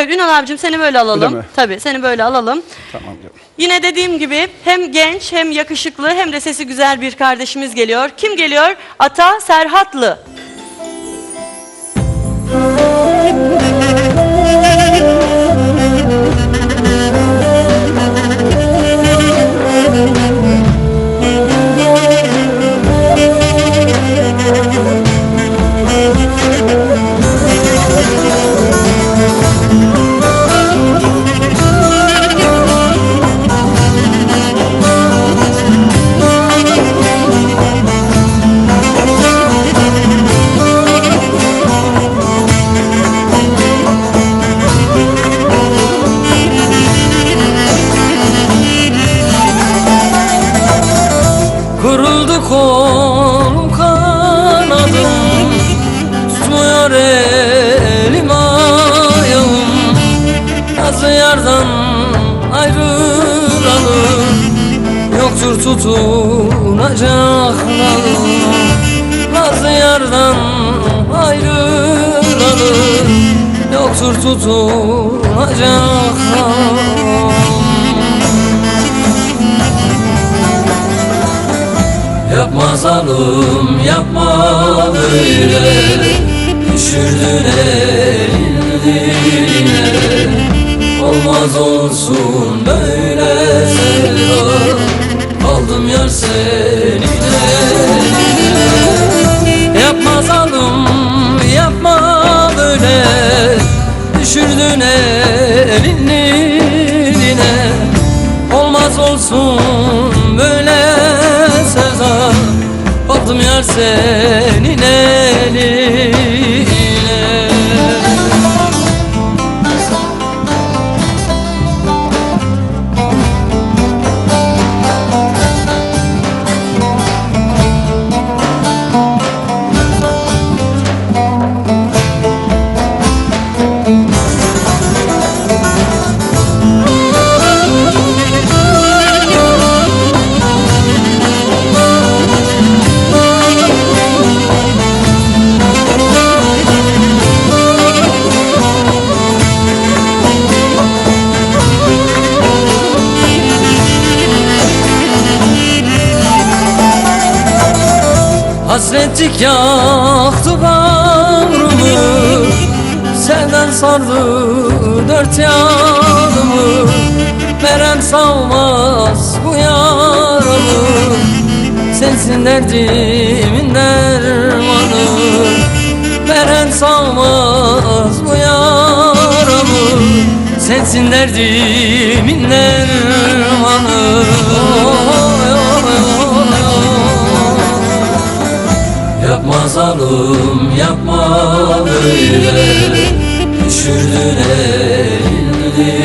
Evet Ünal abicim seni böyle alalım. Öyle mi? Tabii seni böyle alalım. Tamam canım. Yine dediğim gibi hem genç hem yakışıklı hem de sesi güzel bir kardeşimiz geliyor. Kim geliyor? Ata Serhatlı. Kolum kanadım Tutmuyor elim ayağım. Nazlı yardan ayrılalı Yoktur tutunacak dalım. Nazlı yardan ayrılalı Yoktur tutunacak dalım Yapma zalim yapma böyle. Düşürdün eline Olmaz olsun böyle. Sevda Aldım yar seninle Yapma zalim yapma böyle. Düşürdün elini diline Olmaz olsun böyle Aldım yar senin Hasretlik yaktı bağrımı. Sevdan sardı dört yanımı. Verem savmaz bu yaramı Sensin derdimin dermanı. Veren savmaz bu yaramı Sensin derdimin dermanı Yapma zalim yapma böyle Düşürdün eline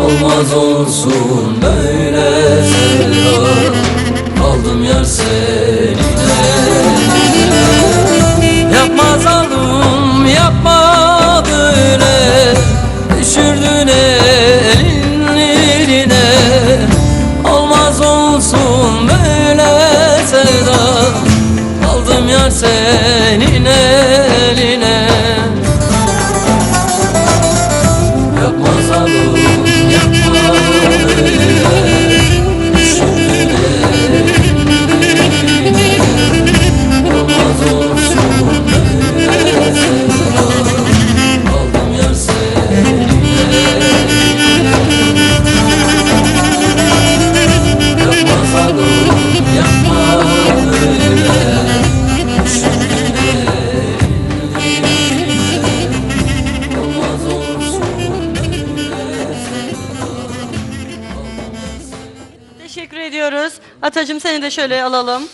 Olmaz olsun böyle. sevda Atacığım seni de şöyle alalım.